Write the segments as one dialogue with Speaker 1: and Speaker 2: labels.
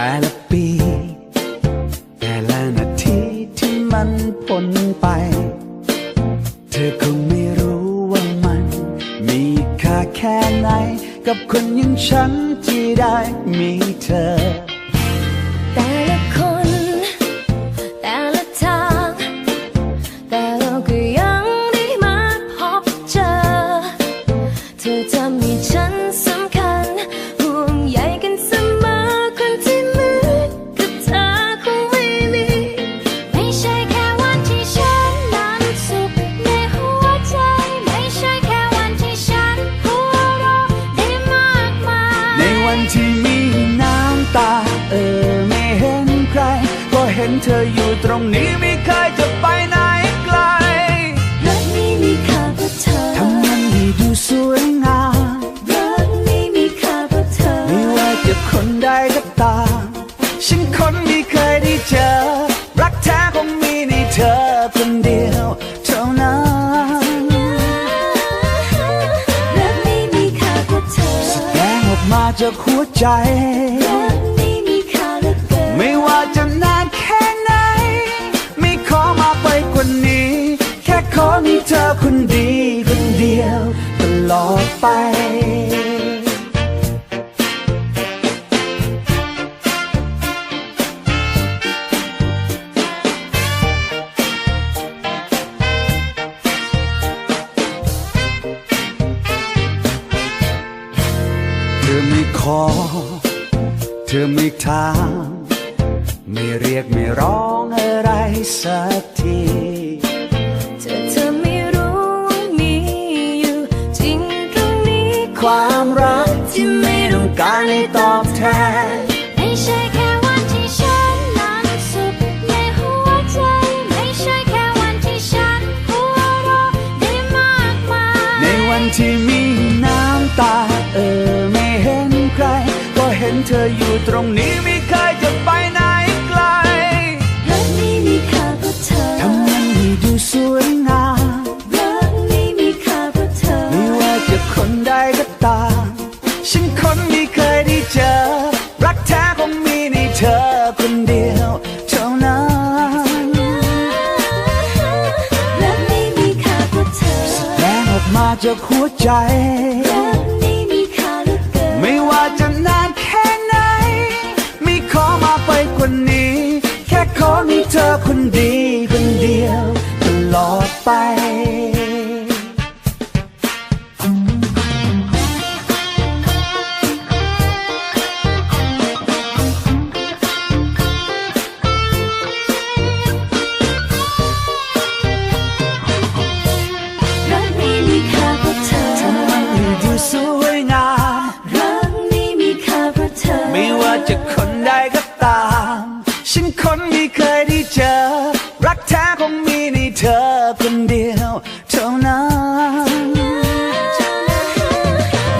Speaker 1: แต่ละปี แต่ละนาทีที่มันพ้นไป เธอคงไม่รู้ว่ามัน มีค่าแค่ไหน กับคนอย่างฉันที่ได้มีเธอ
Speaker 2: แต่ละคน แต่ละทาง แต่เราก็ยังได้มาพบเจอ เธอทำให้ฉันส ธอ
Speaker 1: อยู่ตรงนี้ไม่เคยจะไปไหนไกล
Speaker 2: รักนี้มีค่าเพราะเธอ
Speaker 1: ทำมันให้ดูสวยงาม
Speaker 2: รักนี้มีค่าเพราะเธอ
Speaker 1: ไม่ว่าจะคนใดก็ตามฉันคนไม่เคยได้เจอ รักแท้คงมีในเธอคนเดียวเท่านั้น
Speaker 2: รักนี้มีค่าเพราะเธอ
Speaker 1: แสดงออกมาจากหัวใจ
Speaker 2: มีเธ
Speaker 1: อคนดีคนเดียวตลอดไปเธอไม่ขอ เธอไม่ถาม ไม่เรียกไม่ร้องอะไรสักที ที่ไม่ต้องการให้ตอบแทน
Speaker 2: ไม่ใช่แค่วันที่ฉันนั้นสุขในหัวใจ ไม่ใช่แค่วันที่ฉันหัวเราะได้มากมาย
Speaker 1: ในวันที่มีน้ำตาเออไม่เห็นใคร ก็เห็นเธออยู่ตรงนี้มี จา
Speaker 2: ก
Speaker 1: หัวใจ
Speaker 2: รักนี้มีค่าเหลือเกิน
Speaker 1: ไม่ว่าจะนานแค่ไหน ไม่ขอมาไปกว่านี้ แค่ขอมีเธอคนเดียว มีในเธอคนเดียวเท่านั้น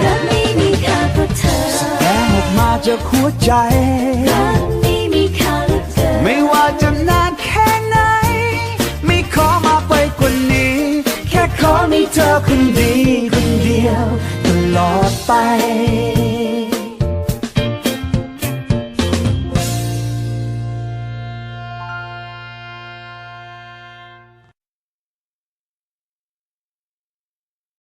Speaker 2: รักนี้มีค่าเพราะเธอ
Speaker 1: แรงออกมาจากหัวใจ
Speaker 2: รักนี้มีค่าเหลือเกิน
Speaker 1: ไม่ว่าจะนานแค่ไหน ไม่ขอมาไปกว่านี้ แค่ขอมีเธอคนดีคนเดียวตลอดไป